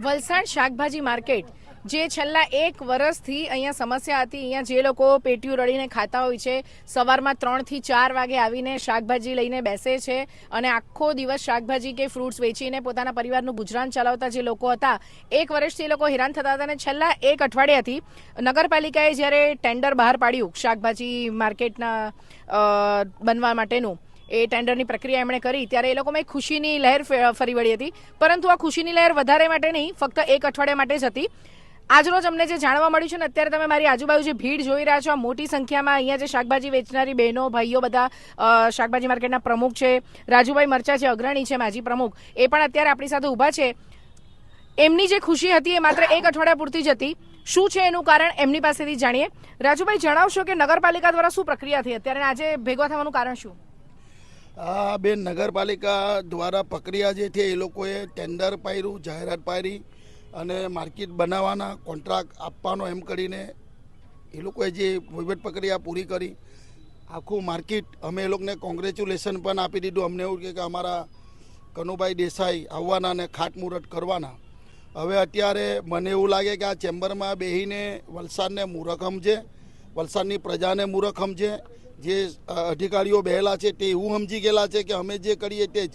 વલસાડ શાકભાજી માર્કેટ, જે છેલ્લા એક વર્ષથી અહીંયા સમસ્યા હતી. અહીંયા જે લોકો પેટીયું રળીને ખાતા હોય છે, સવારમાં ત્રણથી ચાર વાગે આવીને શાકભાજી લઈને બેસે છે અને આખો દિવસ શાકભાજી કે ફ્રૂટ્સ વેચીને પોતાના પરિવારનું ગુજરાન ચલાવતા જે લોકો હતા, એક વર્ષથી એ લોકો હેરાન થતા હતા અને છેલ્લા એક અઠવાડિયાથી નગરપાલિકાએ જ્યારે ટેન્ડર બહાર પાડ્યું શાકભાજી માર્કેટના બનવા માટેનું એ ટેન્ડરની પ્રક્રિયા એમણે કરી, ત્યારે એ લોકોમાં એક ખુશીની લહેર ફરી વળી હતી. પરંતુ આ ખુશીની લહેર વધારે માટે નહીં, ફક્ત એક અઠવાડિયા માટે જ હતી. આજરોજ અમને જે જાણવા મળ્યું છે ને, અત્યારે તમે મારી આજુબાજુ જે ભીડ જોઈ રહ્યા છો મોટી સંખ્યામાં અહીંયા જે શાકભાજી વેચનારી બહેનો, ભાઈઓ બધા શાકભાજી માર્કેટના પ્રમુખ છે, રાજુભાઈ મરચા છે, અગ્રણી છે, માજી પ્રમુખ, એ પણ અત્યારે આપણી સાથે ઊભા છે. એમની જે ખુશી હતી એ માત્ર એક અઠવાડિયા પૂરતી જ હતી. શું છે એનું કારણ, એમની પાસેથી જાણીએ. રાજુભાઈ, જણાવશો કે નગરપાલિકા દ્વારા શું પ્રક્રિયા થઈ? અત્યારે આજે ભેગા થવાનું કારણ શું? આ બેન નગરપાલિકા દ્વારા પ્રક્રિયા જે છે એ લોકોએ ટેન્ડર પાડ્યું જાહેરાત પાડી અને માર્કેટ બનાવવાના કોન્ટ્રાક્ટ આપવાનો એમ કરીને એ લોકોએ જે વહીવટ પ્રક્રિયા પૂરી કરી. આખું માર્કેટ અમે એ લોકોને કોંગ્રેચ્યુલેશન પણ આપી દીધું. અમને એવું કે અમારા કનુભાઈ દેસાઈ આવવાના અને ખાતમુહૂર્ત કરવાના. હવે અત્યારે મને એવું લાગે કે આ ચેમ્બરમાં બેહીને વલસાડને મૂરખ સમજે વલસાડની પ્રજાને મૂરખ સમજે જે અધિકારીઓ બેહેલા છે તે એવું સમજી ગયેલા છે કે અમે જે કરીએ તે જ.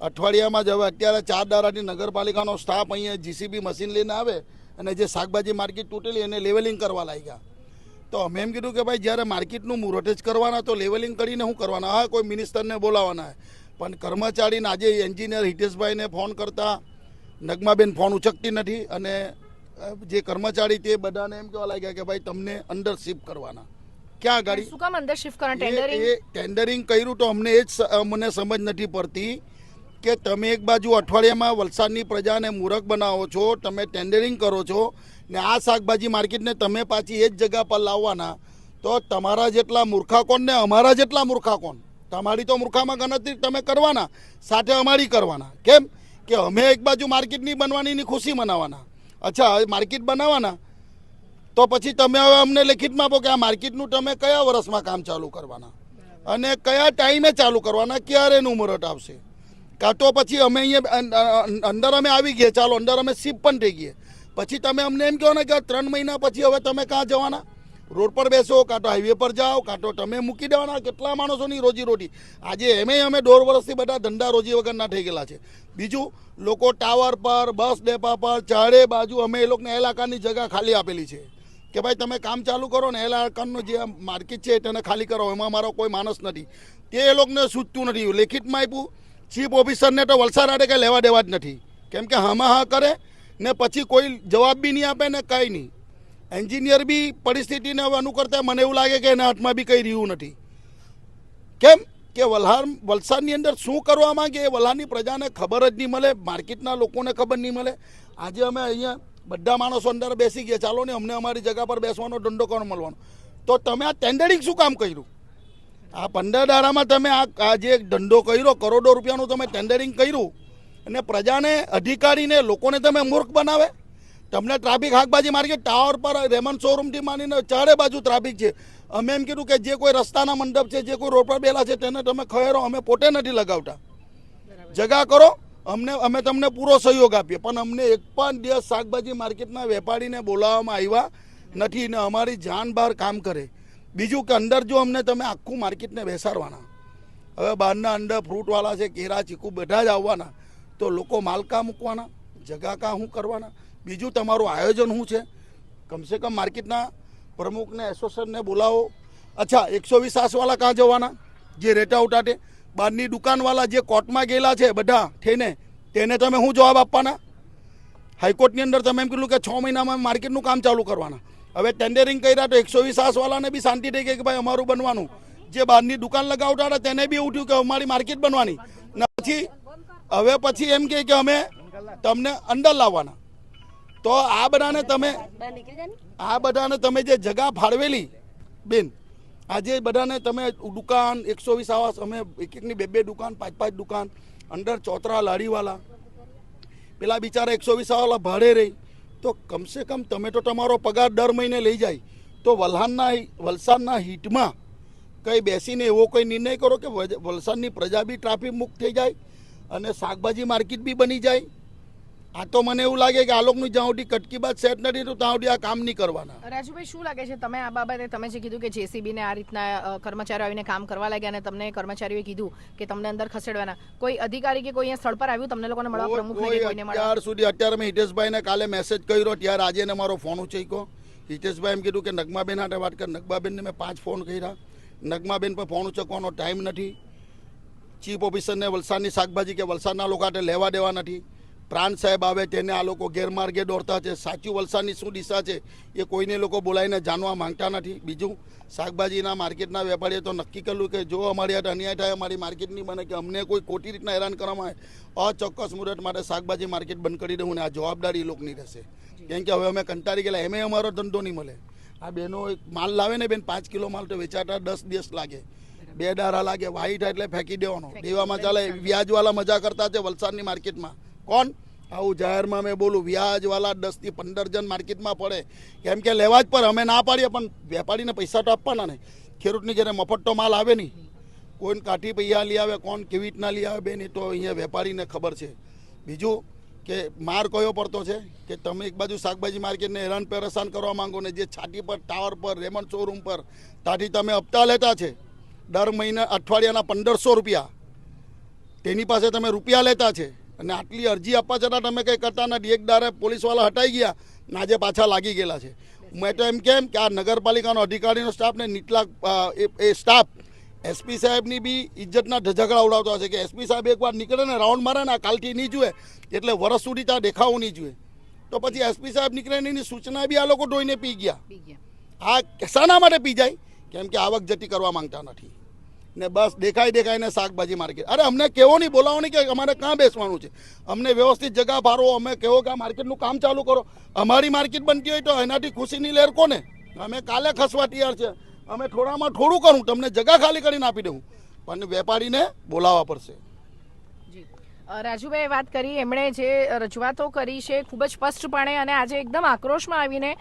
અઠવાડિયામાં જ હવે અત્યારે ચાર દારાની નગરપાલિકાનો સ્ટાફ અહીંયા જીસીબી મશીન લઈને આવે અને જે શાકભાજી માર્કેટ તૂટેલી એને લેવલિંગ કરવા લાગ્યા. તો અમે એમ કીધું કે ભાઈ જ્યારે માર્કેટનું મુહૂર્ત જ કરવાના તો લેવલિંગ કરીને શું કરવાના? હા, કોઈ મિનિસ્ટરને બોલાવવાના પણ કર્મચારીને આજે એન્જિનિયર હિતેશભાઈને ફોન કરતા નગમાબેન ફોન ઉચકતી નથી અને જે કર્મચારી તે બધાને એમ કહેવા લાગ્યા કે ભાઈ તમને અંદર શિફ્ટ કરવાના. ક્યાં ગાડી? શું કામ અંદર શિફ્ટ કરવા ટેન્ડરિંગ એ ટેન્ડરિંગ કર્યું તો અમને એ જ મને સમજ નથી પડતી કે તમે એક બાજુ અઠવાડિયામાં વલસાડની પ્રજાને મૂરખ બનાવો છો તમે ટેન્ડરિંગ કરો છો ને આ શાકભાજી માર્કેટને તમે પાછી એ જ જગ્યા પર લાવવાના તો તમારા જેટલા મૂર્ખા કોણ ને અમારા જેટલા મૂર્ખા કોણ? તમારી તો મૂર્ખામાં ગણતરી તમે કરવાના સાથે અમારી કરવાના. કેમ? કે અમે એક બાજુ માર્કેટની બનવાનીની ખુશી મનાવવાના. અચ્છા માર્કેટ બનાવવાના તો પછી તમે હવે અમને લેખિતમાં આપો કે આ માર્કેટનું તમે કયા વર્ષમાં કામ ચાલુ કરવાના? અને કયા ટાઈમે ચાલુ કરવાના? ક્યારે એનું આવશે? કાં તો પછી અમે અહીંયા અંદર અમે આવી ગયા. ચાલો, અંદર અમે શિફ્ટ પણ થઈ ગઈએ પછી તમે અમને એમ કહો ને કે ત્રણ મહિના પછી હવે તમે ક્યાં જવાના? રોડ પર બેસો, કાં તો હાઈવે પર જાઓ, કાં તો તમે મૂકી દેવાના? કેટલા માણસોની રોજી રોટી આજે એમે અમે દોઢ વર્ષથી બધા ધંધા રોજી વગરના થઈ ગયેલા છે. બીજું, લોકો ટાવર પર, બસ ડેપા પર, ચારે બાજુ અમે એ લોકોને એલાકાની જગા ખાલી આપેલી છે. કે ભાઈ તમે કામ ચાલુ કરો ને એલાકાનું જે માર્કેટ છે તેને ખાલી કરો, એમાં મારો કોઈ માણસ નથી. તે એ લોકોને સૂચતું નથી. લેખિતમાં આપ્યું, ચીફ ઓફિસરને તો વલસાડ આડે કંઈ લેવા દેવા જ નથી. કેમ કે હામાં હા કરે ને પછી કોઈ જવાબ બી નહીં આપે ને કાંઈ નહીં. એન્જિનિયર બી પરિસ્થિતિને હવે અનુકરતા મને એવું લાગે કે એના હાથમાં બી કંઈ રહ્યું નથી. કેમ કે વલહાર, વલસાડની અંદર શું કરવા માંગે એ વલહાડની પ્રજાને ખબર જ નહીં મળે, માર્કેટના લોકોને ખબર નહીં મળે. આજે અમે અહીંયા બધા માણસો અંદર બેસી ગયા. ચાલો ને, અમને અમારી જગા પર બેસવાનો દંડો કોણ મળવાનો? તો તમે આ ટેન્ડરિંગ શું કામ કર્યું? આ પંદર દાડામાં તમે આ જે ધંધો કર્યો, કરોડો રૂપિયાનું તમે ટેન્ડરિંગ કર્યું અને પ્રજાને, અધિકારીને, લોકોને તમે મૂર્ખ બનાવે? તમને ટ્રાફિક હાકબાજી માર્કેટ ટાવર પર રેમન શોરૂમથી માંડીને ચારે બાજુ ટ્રાફિક છે. અમે એમ કીધું કે જે કોઈ રસ્તાના મંડપ છે, જે કોઈ રોડ પર બેલા છે, તેને તમે ખેરો અમે પોતે નથી લગાવતા. જગા કરો અમને અમે તમને પૂરો સહયોગ આપીએ. પણ અમને એક પણ દિવસ શાકભાજી માર્કેટના વેપારીને બોલાવવામાં આવ્યા નથી ને અમારી જાન બહાર કામ કરે. બીજું કે અંદર જો અમને તમે આખું માર્કેટને બેસાડવાના. હવે બહારના અંદર ફ્રૂટવાળા છે કેરા ચીકુ બધા જ આવવાના. તો લોકો માલકા મૂકવાના? જગા કાં શું કરવાના? બીજું તમારું આયોજન શું છે? કમસે કમ માર્કેટના પ્રમુખને, એસોસિએશનને બોલાવો. અચ્છા, એકસો વીસ આસવાળા કાં જવાના? જે રેટા ઉટાટે બહારની દુકાનવાળા જે કોર્ટમાં ગયેલા છે બધા થઈને તેને તમે શું જવાબ આપવાના? હાઈકોર્ટની અંદર તમે એમ કીધું કે છ મહિનામાં માર્કેટનું કામ ચાલુ કરવાના. હવે ટેન્ડરિંગ કર્યા તો એકસો વીસ આસવાળાને બી શાંતિ થઈ ગઈ કે ભાઈ અમારું બનવાનું. જે બહારની દુકાન લગાવતા હતા તેને બી ઉઠ્યું કે અમારી માર્કેટ બનવાની. નથી પછી હવે પછી એમ કહે કે અમે તમને અંદર લાવવાના. તો આ બધાને તમે આ બધાને તમે જે જગા ફાળવેલી બેન આજે બધાને તમે દુકાન, એકસો વીસ આવાસ, અમે એક એકની બે બે દુકાન પાંચ પાંચ દુકાન, અંદર ચોતરા, લારીવાલા. પેલા બિચારા એકસો વીસ આવાલા ભાડે રહી. તો કમસે કમ તમે તો તમારો પગાર દર મહિને લઈ જાય. તો વલહાડના વલસાડના હિટમાં કંઈ બેસીને એવો કોઈ નિર્ણય કરો કે વલસાડની પ્રજા બી ટ્રાફિક મુક્ત થઈ જાય અને શાકભાજી માર્કેટ બી બની જાય. આ તો મને એવું લાગે કે આ લોકોની જ્યાં સુધી કટકી બાદ સેટ નથી તો ત્યાં સુધી આ કામ નહીં કરવાના. રાજુભાઈ શું લાગે છે તમે આ બાબતે? તમે જે કીધું કે જેસીબી ને આ રીતના કર્મચારીઓ આવીને કામ કરવા લાગ્યા અને તમને કર્મચારીઓએ કીધું કે તમને અંદર ખસેડવાના. કોઈ અધિકારી કે કોઈ સ્થળ પર આવ્યું તમને લોકોને મળવા? પ્રમુખ કોઈને અત્યાર સુધી અત્યારે મેં હિતેશભાઈને કાલે મેસેજ કર્યો ત્યારે આજે એને મારો ફોન ઉચેક્યો હિતેશભાઈ એમ કીધું કે નગમાબેન હાટે વાત કર. નગમાબેનને મેં પાંચ ફોન કર્યા. નગમાબેન પર ફોન ઉચકવાનો ટાઈમ નથી. ચીફ ઓફિસરને વલસાડની શાકભાજી કે વલસાડના લોકો લેવા દેવા નથી. પ્રાંત સાહેબ આવે તેને આ લોકો ગેરમાર્ગે દોડતા છે સાચું વલસાડની શું દિશા છે એ કોઈને લોકો બોલાવીને જાણવા માંગતા નથી. બીજું શાકભાજીના માર્કેટના વેપારીએ તો નક્કી કર્યું કે જો અમારી હાથ અન્યાય થાય અમારી માર્કેટ નહીં બને કે અમને કોઈ ખોટી રીતના હેરાન કરવામાં આવે અચોક્કસ મુદત માટે શાકભાજી માર્કેટ બંધ કરી દઉં ને આ જવાબદારી એ લોકોની રહેશે. કેમ કે હવે અમે કંટાળી ગયેલા એમે અમારો ધંધો નહીં મળે. આ બેનો એક માલ લાવે ને બેન પાંચ કિલો માલ તો વેચાતા દસ દિવસ લાગે. બે દારા લાગે વાઈટ એટલે ફેંકી દેવાનો. દેવામાં ચાલે વ્યાજવાળા મજા કરતા છે વલસાડની માર્કેટમાં. કોણ? આવું જાહેરમાં મેં બોલું વ્યાજવાળા દસથી પંદર જણ માર્કેટમાં પડે. કેમ કે લેવા જ પર અમે ના પાડીએ, પણ વેપારીને પૈસા તો આપવાના ને. ખેડૂતની જ્યારે મફત તો માલ આવે નહીં, કોઈને કાઠી પૈયા લઈ આવે, કોણ કેવી રીતના લઈ આવે બેન, એ તો અહીંયા વેપારીને ખબર છે. બીજું કે માર કયો પડતો છે? કે તમે એક બાજુ શાકભાજી માર્કેટને હેરાન પરેશાન કરવા માંગો ને જે છાતી પર, ટાવર પર રેમન્ડ શોરૂમ પર તાથી તમે હપ્તા લેતા છે. દર મહિને અઠવાડિયાના પંદરસો રૂપિયા. તેની પાસે તમે રૂપિયા લેતા છે. અને આટલી અરજી આપવા છતાં તમે કંઈ કરતા નથી. એક દારે પોલીસવાળા હટાઈ ગયા ને આજે પાછા લાગી ગયેલા છે. મેં તો એમ કેમ કે આ નગરપાલિકાનો અધિકારીનો સ્ટાફ ને નીટલા એ- સ્ટાફ એસપી સાહેબની બી ઇજ્જતના ઝઘડા ઉડાવતો હશે કે એસપી સાહેબ એકવાર નીકળે ને રાઉન્ડ મારે ને આ કાલથી નહીં જુએ એટલે વરસ સુધી ત્યાં દેખાવું નહીં જુએ. તો પછી એસપી સાહેબ નીકળે ને એની સૂચના બી આ લોકો ધોઈને પી ગયા. પી ગયા. આ શાના માટે પી જાય? કેમ કે આવક જતી કરવા માંગતા નથી. ને બસ દેખાય દેખાઈને શાકભાજી માર્કેટ. અરે, અમને કેવો નહીં બોલાવો કે અમારે ક્યાં બેસવાનું છે? અમને વ્યવસ્થિત જગા ફાળવો અમે કેવો કે આ માર્કેટનું કામ ચાલુ કરો. અમારી માર્કેટ બનતી હોય તો એનાથી ખુશીની લહેર કોને? અમે કાલે ખસવા તૈયાર છે. અમે થોડામાં થોડું કરું, તમને જગા ખાલી કરીને આપી દઉં. પણ વેપારીને બોલાવવા પડશે. રાજુભાઈએ વાત કરી, એમણે જે રજૂઆતો કરી છે ખૂબ જ સ્પષ્ટપણે અને આજે એકદમ આક્રોશમાં આવીને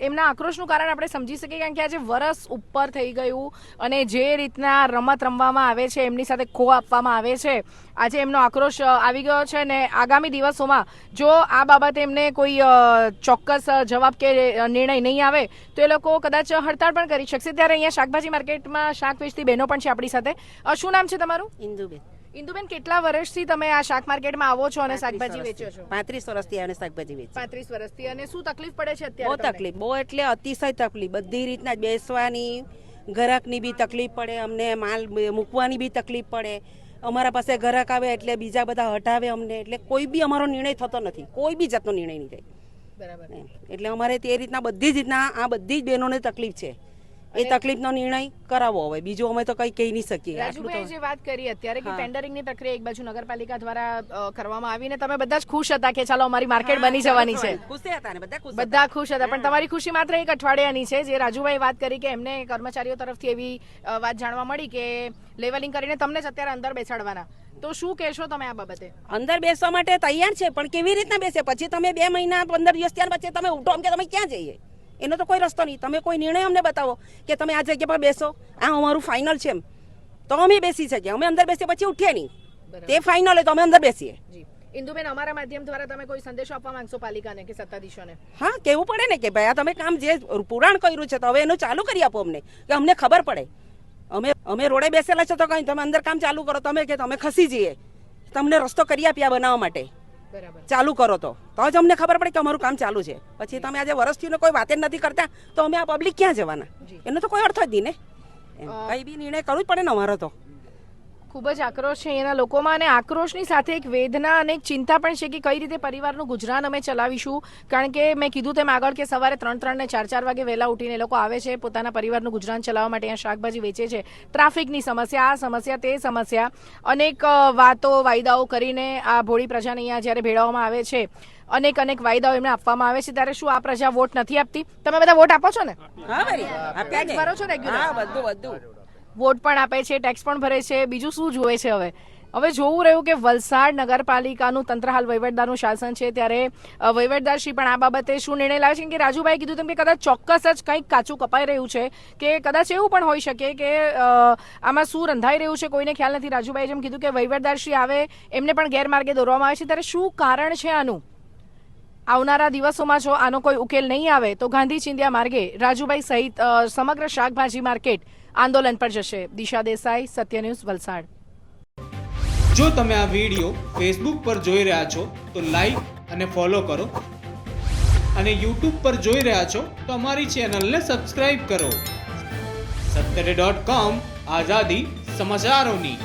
એમના આક્રોશનું કારણ આપણે સમજી શકીએ કારણ કે આજે વરસ ઉપર થઈ ગયું અને જે રીતના રમત રમવામાં આવે છે, એમની સાથે ખો આપવામાં આવે છે, આજે એમનો આક્રોશ આવી ગયો છે અને આગામી દિવસોમાં જો આ બાબતે એમને કોઈ ચોક્કસ જવાબ કે નિર્ણય નહીં આવે, તો એ લોકો કદાચ હડતાળ પણ કરી શકશે. ત્યારે અહીંયા શાકભાજી માર્કેટમાં શાક વેચતી બહેનો પણ છે આપણી સાથે. શું નામ છે તમારું? ઇન્દુબેન. ઇન્દુબેન કેટલા વર્ષથી તમે આ શાક માર્કેટમાં આવો છો અને શાકભાજી વેચો છો? પાંત્રીસ વર્ષથી અને શાકભાજી વેચો પાંત્રીસ વર્ષથી. અને શું તકલીફ પડે છે અત્યારે બહુ તકલીફ. બહુ એટલે અતિશય તકલીફ. બધી રીતના બેસવાની ગ્રાહકની બી તકલીફ પડે અમને માલ મૂકવાની બી તકલીફ પડે. અમારા પાસે ગ્રાહક આવે એટલે બીજા બધા હટાવે અમને. એટલે કોઈ બી અમારો નિર્ણય થતો નથી. કોઈ બી જાતનો નિર્ણય નહીં થાય. બરાબર. એટલે અમારે તે રીતના બધી જ રીતના આ બધી જ બહેનોને તકલીફ છે. એ તકલીફનો નિર્ણય કરાવવો હવે બીજું અમે તો કઈ કહી નહીં શકીએ. રાજુભાઈ જે વાત કરી અત્યારે કે. ટેન્ડરિંગની પ્રક્રિયા એક બાજુ નગરપાલિકા દ્વારા કરવામાં આવીને તમે બધા જ ખુશ હતા કે ચાલો અમારી માર્કેટ બની જવાની છે. ખુશ હતા ને બધા ખુશ હતા. બધા ખુશ હતા. પણ તમારી ખુશી માત્ર એક અઠવાડિયાની છે. જે રાજુભાઈ વાત કરી કે એમને કર્મચારીઓ તરફથી એવી વાત જાણવા મળી કે લેવલિંગ કરીને તમને જ અત્યારે અંદર બેસાડવાના. તો શું કહેશો તમે આ બાબતે? અંદર બેસવા માટે તૈયાર છે પણ કેવી રીતના બેસે? પછી તમે બે મહિના પંદર દિવસ ત્યાર પછી તમે ઉઠો કે તમે ક્યાં જઈએ? એનો તો કોઈ રસ્તો નહીં. તમે કોઈ નિર્ણય અમને બતાવો કે તમે આ જગ્યા પર બેસો. આ અમારું ફાઇનલ છે એમ. તો અમે બેસી શકીએ. અમે અંદર બેસીએ પછી ઉઠીએ નહીં. તે ફાઇનલ હોય તો અમે અંદર બેસીએ. ઇન્દુબેન અમારા માધ્યમ દ્વારા તમે કોઈ સંદેશો આપવા માંગશો પાલિકાને કે સત્તાધીશોને? હા કેવું પડે ને કે ભાઈ આ તમે કામ જે પુરાણ કર્યું છે તો હવે એનું ચાલુ કરી આપો અમને કે અમને ખબર પડે. અમે અમે રોડે બેસેલા છો તો કઈ તમે અંદર કામ ચાલુ કરો. તમે કે તમે ખસી જઈએ. તમને રસ્તો કરી આપ્યા બનાવવા માટે. ચાલુ કરો તો. તો જ અમને ખબર પડે કે અમારું કામ ચાલુ છે. પછી તમે આજે વર્ષથી કોઈ વાત જ નથી કરતા તો અમે આ પબ્લિક ક્યાં જવાના? એનો તો કોઈ અર્થ જ નહીં ને. કઈ બી નિર્ણય કરવું જ પડે ને અમારો તો. ખૂબ જ આક્રોશ છે એના લોકોમાં અને આક્રોશની સાથે એક વેદના અને એક ચિંતા પણ છે કે કઈ રીતે પરિવારનું ગુજરાન અમે ચલાવીશું. કારણ કે મેં કીધું તેમ આગળ કે સવારે ત્રણ ત્રણ ને ચાર ચાર વાગે વહેલા ઉઠીને લોકો આવે છે પોતાના પરિવારનું ગુજરાન ચલાવવા માટે અહીંયા શાકભાજી વેચે છે. ટ્રાફિકની સમસ્યા આ સમસ્યા તે સમસ્યા અનેક વાતો વાયદાઓ કરીને આ ભોળી પ્રજાને અહીંયા જ્યારે ભેળવવામાં આવે છે અનેક અનેક વાયદાઓ એમને આપવામાં આવે છે ત્યારે શું આ પ્રજા વોટ નથી આપતી? તમે બધા વોટ આપો છો ને? હા ભરો છો ને બધું બધું. વોટ પણ આપે છે, ટેક્સ પણ ભરે છે. બીજું શું જુએ છે હવે? હવે જોવું રહ્યું કે વલસાડ નગરપાલિકાનું તંત્ર હાલ વહીવટદારનું શાસન છે, ત્યારે વહીવટદારશ્રી પણ આ બાબતે શું નિર્ણય લાવે છે? કે રાજુભાઈ કીધું તેમ કે કદાચ ચોક્કસ જ કંઈક કાચું કપાઈ રહ્યું છે, કે કદાચ એવું પણ હોઈ શકે કે આમાં શું રંધાઈ રહ્યું છે, કોઈને ખ્યાલ નથી. રાજુભાઈ જેમ કીધું કે વહીવટદારશ્રી આવે, એમને પણ ગેરમાર્ગે દોરવામાં આવે છે. ત્યારે શું કારણ છે આનું? આવનારા દિવસોમાં જો આનો કોઈ ઉકેલ નહીં આવે, તો ગાંધી ચિંધ્યા માર્ગે, રાજુભાઈ સહિત સમગ્ર શાકભાજી માર્કેટ આંદોલન પર જશે. દિશા દેસાઈ, સત્ય ન્યૂઝ, વલસાડ. જો તમે આ વીડિયો ફેસબુક પર જોઈ રહ્યા છો, તો લાઈક અને ફોલો કરો. અને યુટ્યુબ પર જોઈ રહ્યા છો, તો અમારી ચેનલને સબસ્ક્રાઇબ કરો. સત્તરે ડોટ કોમ આઝાદી સમાચારોની.